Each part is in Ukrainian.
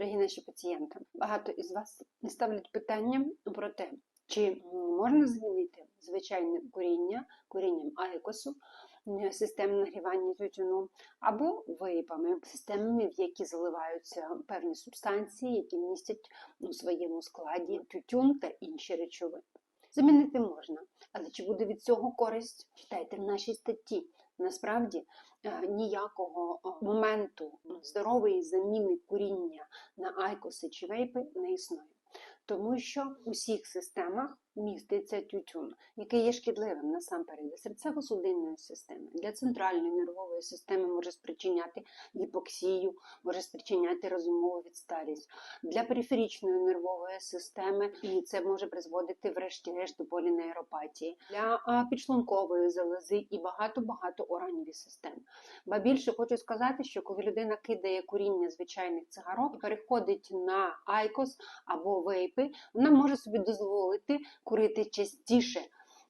Дорогі наші пацієнти, багато із вас ставлять питання про те, чи можна замінити звичайне куріння курінням айкосу, е, системи нагрівання тютюну, або вейпами, системами, в які заливаються певні субстанції, які містять у своєму складі тютюн та інші речовини. Замінити можна, але чи буде від цього користь? Читайте в нашій статті. Насправді е, ніякого е, моменту здорової заміни куріння на айкоси чи вейпи не існує. Тому що у всіх системах міститься тютюн, який є шкідливим насамперед для серцево-судинної системи, для центральної нервової системи може спричиняти гіпоксію, може спричиняти розумову відсталість, для периферичної нервової системи, і це може призводити врешті-решт до полінейропатії, для підшлункової залози і багато-багато органів систем. Ба більше хочу сказати, що коли людина кидає куріння звичайних цигарок, переходить на айкос або вейпи, вона може собі дозволити курити частіше.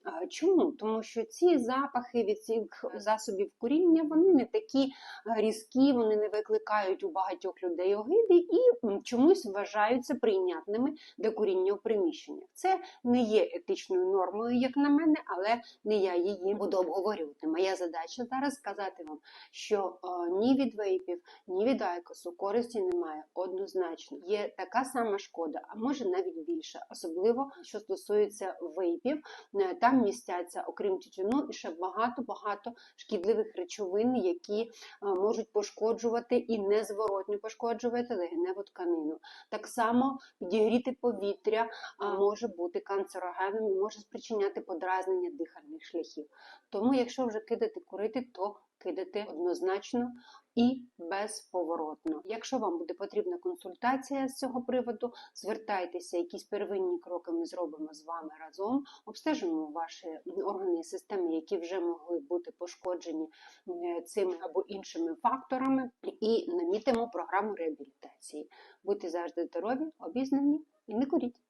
А, Чому? Тому що ці запахи від цих засобів куріння вони не такі е, різкі, вони не викликають у багатьох людей огиди і чомусь вважаються прийнятними для куріння у приміщеннях. Це не є етичною нормою, як на мене, але не я її буду обговорювати. Моя задача зараз сказати вам, що е, ні від вейпів, ні від айкосу користі немає однозначно. Є така сама шкода, а може навіть більше, особливо що стосується вейпів. Е, Там містяться, окрім тютюну, і ще багато-багато шкідливих речовин, які е, можуть пошкоджувати і незворотньо пошкоджувати легеневу тканину. Так само підігріти повітря може бути канцерогенним і може спричиняти подразнення дихальних шляхів. Тому, якщо вже кидати курити, то кидати однозначно і безповоротно. Якщо вам буде потрібна консультація з цього приводу, звертайтеся, якісь первинні кроки ми зробимо з вами разом, обстежимо ваші органи і системи, які вже могли бути пошкоджені е, цими або іншими факторами, і намітимо програму реабілітації. Будьте завжди здорові, обізнані і не куріть.